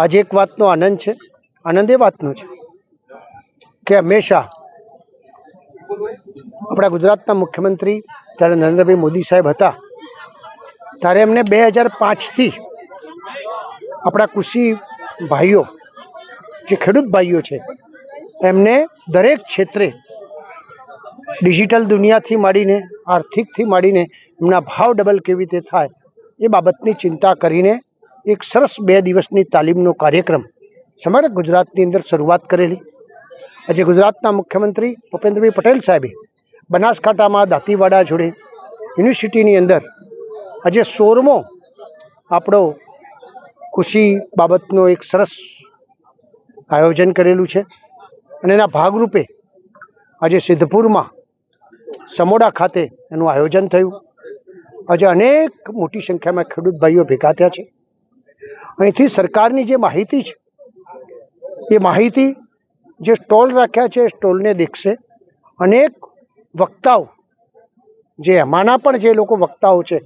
આજે એક વાતનો આનંદ છે. આનંદ એ વાતનો છે કે હંમેશા આપણા ગુજરાતના મુખ્યમંત્રી ત્યારે નરેન્દ્રભાઈ મોદી સાહેબ હતા. ત્યારે એમને બે હજાર પાંચથી આપણા કૃષિ ભાઈઓ, જે ખેડૂત ભાઈઓ છે, એમને દરેક ક્ષેત્રે ડિજિટલ દુનિયાથી માંડીને, આર્થિકથી માંડીને એમના ભાવ ડબલ કેવી રીતે થાય એ બાબતની ચિંતા કરીને એક સરસ બે દિવસની તાલીમનો કાર્યક્રમ સમગ્ર ગુજરાતની અંદર શરૂઆત કરેલી. આજે ગુજરાતના મુખ્યમંત્રી ભૂપેન્દ્રભાઈ પટેલ સાહેબે બનાસકાંઠામાં દાંતીવાડા જોડે યુનિવર્સિટીની અંદર આજે સોરમો આપણો ખુશી બાબતનો એક સરસ આયોજન કરેલું છે અને એના ભાગરૂપે આજે સિદ્ધપુરમાં સમોડા ખાતે એનું આયોજન થયું. આજે અનેક મોટી સંખ્યામાં ખેડૂત ભાઈઓ ભેગા થયા છે. અહીંથી સરકારની જે માહિતી છે, એ માહિતી જે સ્ટોલ રાખ્યા છે, એ સ્ટોલને દેખશે. અનેક વક્તાઓ, જે એમાંના પણ જે લોકો વક્તાઓ છે,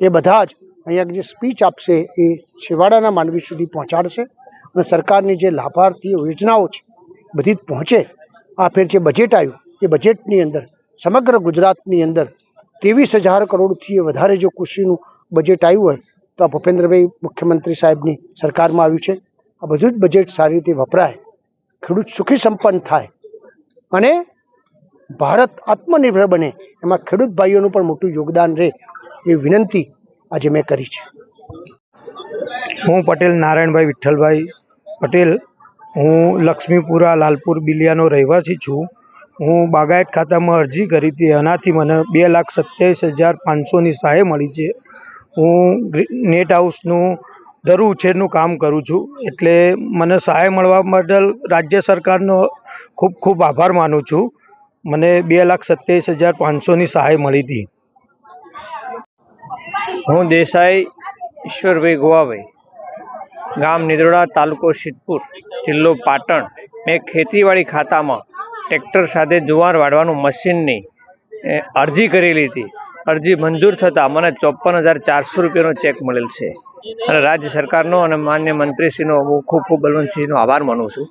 એ બધા જ અહીંયા જે સ્પીચ આપશે, એ છેવાડાના માનવી સુધી પહોંચાડશે. અને સરકારની જે લાભાર્થી યોજનાઓ છે, બધી જ પહોંચે. આ ફેર જે બજેટ આવ્યું, એ બજેટની અંદર, સમગ્ર ગુજરાતની અંદર, ત્રેવીસ હજાર કરોડથી વધારે જો કૃષિનું બજેટ આવ્યું હોય તો આ ભૂપેન્દ્રભાઈ મુખ્યમંત્રી સાહેબની સરકારમાં આવ્યું છે. આ બધું જ બજેટ સારી રીતે વપરાય. ખેડૂત સુખી સંપન્ન થાય. અને ભારત આત્મનિર્ભર બને. એમાં ખેડૂત ભાઈઓનું પણ મોટું યોગદાન રહે એ વિનંતી આજે મેં કરી છે. હું પટેલ નારાયણભાઈ વિઠ્ઠલભાઈ પટેલ. હું લક્ષ્મીપુરા લાલપુર બિલિયાનો રહેવાસી છું. હું બાગાયત ખાતામાં અરજી કરી હતી. એનાથી મને બે લાખ સત્યાવીસ હજાર પાંચસોની સહાય મળી છે. હું નેટ હાઉસનું દર ઉછેરનું કામ કરું છું. એટલે મને સહાય મળવા બદલ રાજ્ય સરકારનો ખૂબ ખૂબ આભાર માનું છું. મને બે લાખ સત્યાવીસ હજાર પાંચસોની સહાય મળી હતી. હું દેસાઈ ઈશ્વરભાઈ ગોવાભાઈ, ગામ નિદોડા તાલુકો સિદ્ધપુર, જિલ્લો પાટણ. મેં ખેતીવાડી ખાતામાં ટ્રેક્ટર સાથે જુવાર વાળવાનું મશીનની અરજી કરેલી હતી. અરજી મંજૂર થતાં મને ચોપન હજાર ચારસો રૂપિયાનો ચેક મળેલ છે. અને રાજ્ય સરકારનો અને માન્ય મંત્રીશ્રીનો હું ખૂબ ખૂબ બલવંતસિંહનો આભાર માનું છું.